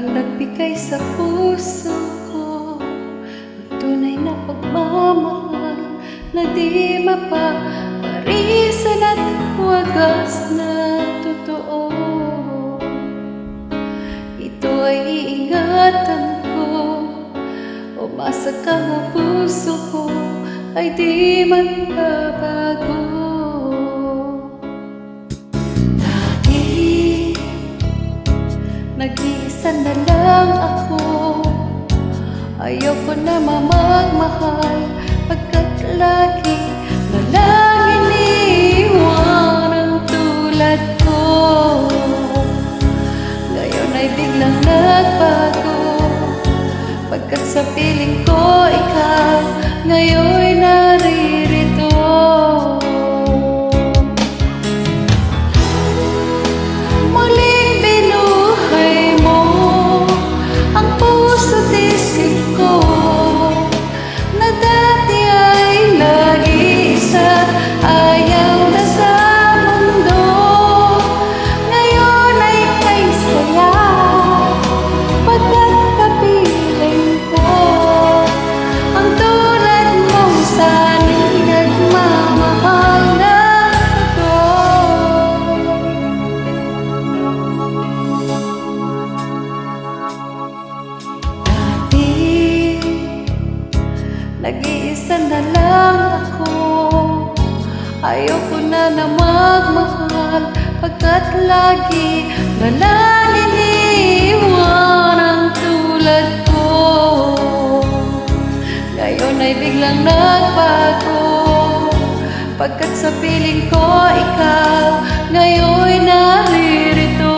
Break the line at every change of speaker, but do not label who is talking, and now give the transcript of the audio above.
Ang nagbigay sa puso ko Ang tunay na pagmamahal Na di mapaparisan at wagas na totoo. Ito ay iingatan ko. Umasa kang puso ko Ay di man babago. Nag-iisa na lang ako. Ayoko na mamagmahal Pagkat lagi na lang iniwan ang tulad ko. Ngayon ay biglang nagbago. Pagkat sa piling ko ikaw Ngayon'y Nag-iisa na lang ako. Ayoko na na magmahal Pagkat lagi na lang iniwan ang tulad ko. Ngayon ay biglang nagbago. Pagkat sa piling ko ikaw Ngayon'y naririto